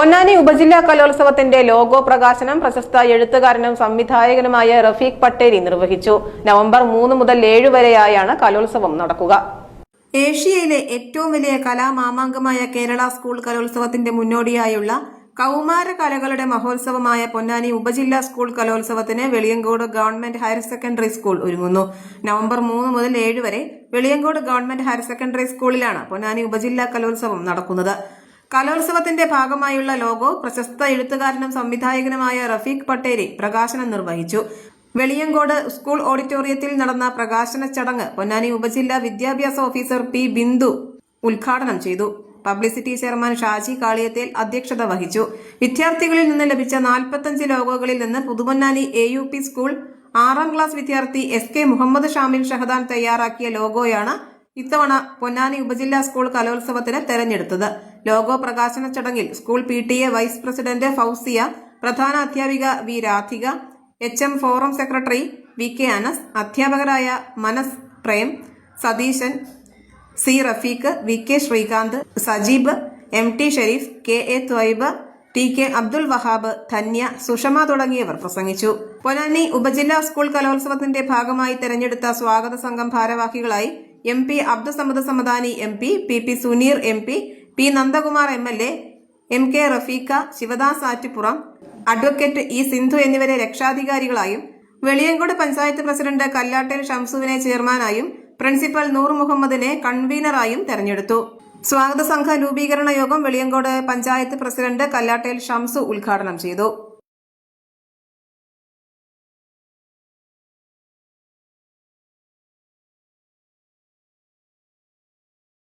പൊന്നാനി ഉപജില്ലാ കലോത്സവത്തിന്റെ ലോഗോ പ്രകാശനം പ്രശസ്ത എഴുത്തുകാരനും സംവിധായകനുമായ റഫീഖ് പട്ടേരി നിർവഹിച്ചു. നവംബർ മൂന്ന് മുതൽ ഏഴ് വരെയായാണ് കലോത്സവം നടക്കുക. ഏഷ്യയിലെ ഏറ്റവും വലിയ കലാമാമാങ്കമായ കേരള സ്കൂൾ കലോത്സവത്തിന്റെ മുന്നോടിയായുള്ള കൗമാര കലകളുടെ മഹോത്സവമായ പൊന്നാനി ഉപജില്ലാ സ്കൂൾ കലോത്സവത്തിന് Veliyancode government higher secondary school ഒരുങ്ങുന്നു. നവംബർ മൂന്ന് മുതൽ ഏഴ് വരെ വെളിയങ്കോട് ഗവൺമെന്റ് ഹയർ സെക്കൻഡറി സ്കൂളിലാണ് പൊന്നാനി ഉപജില്ലാ കലോത്സവം നടക്കുന്നത്. കലോത്സവത്തിന്റെ ഭാഗമായുള്ള ലോഗോ പ്രശസ്ത എഴുത്തുകാരനും സംവിധായകനുമായ റഫീഖ് പട്ടേരി പ്രകാശനം നിർവഹിച്ചു. വെളിയങ്കോട് സ്കൂൾ ഓഡിറ്റോറിയത്തിൽ നടന്ന പ്രകാശന ചടങ്ങ് പൊന്നാനി ഉപജില്ലാ വിദ്യാഭ്യാസ ഓഫീസർ പി ബിന്ദു ഉദ്ഘാടനം ചെയ്തു. പബ്ലിസിറ്റി ചെയർമാൻ ഷാജി കാളിയത്തേൽ അധ്യക്ഷത വഹിച്ചു. വിദ്യാർത്ഥികളിൽ നിന്ന് ലഭിച്ച നാൽപ്പത്തഞ്ച് ലോഗോകളിൽ നിന്ന് Puthuponnani A U P school ആറാം ക്ലാസ് വിദ്യാർത്ഥി എസ് കെ മുഹമ്മദ് ഷാമിൽ ഷഹദാൻ തയ്യാറാക്കിയ ലോഗോയാണ് ഇത്തവണ പൊന്നാനി ഉപജില്ലാ സ്കൂൾ കലോത്സവത്തിന് തെരഞ്ഞെടുത്തത്. ലോഗോ പ്രകാശന ചടങ്ങിൽ school P T A vice president Fousiya പ്രധാന അധ്യാപിക V Radhika H M forum secretary V K Anas അധ്യാപകരായ Manas Prem Satheesan C Rafeeq V K Sreekanth Sajeeb M T Shareef K A Twaib T K Abdul Wahab Dhanya Sushama തുടങ്ങിയവർ പ്രസംഗിച്ചു. പൊന്നാനി ഉപജില്ലാ school കലോത്സവത്തിന്റെ ഭാഗമായി തെരഞ്ഞെടുത്ത സ്വാഗത സംഘം ഭാരവാഹികളായി M P Abdussamad Samadani M P P P Suneer M P P Nandakumar M L A M K Rafeeq Sivadas Attippuram advocate E Sindhu എന്നിവരെ രക്ഷാധികാരികളായും വെളിയങ്കോട് പഞ്ചായത്ത് പ്രസിഡന്റ് കല്ലാട്ടേൽ ഷംസുവിനെ ചെയർമാനായും പ്രിൻസിപ്പൽ നൂർ മുഹമ്മദിനെ കൺവീനറായും തെരഞ്ഞെടുത്തു. സ്വാഗത സംഘ രൂപീകരണ യോഗം വെളിയങ്കോട് പഞ്ചായത്ത് പ്രസിഡന്റ് കല്ലാട്ടേൽ ഷംസു ഉദ്ഘാടനം ചെയ്തു.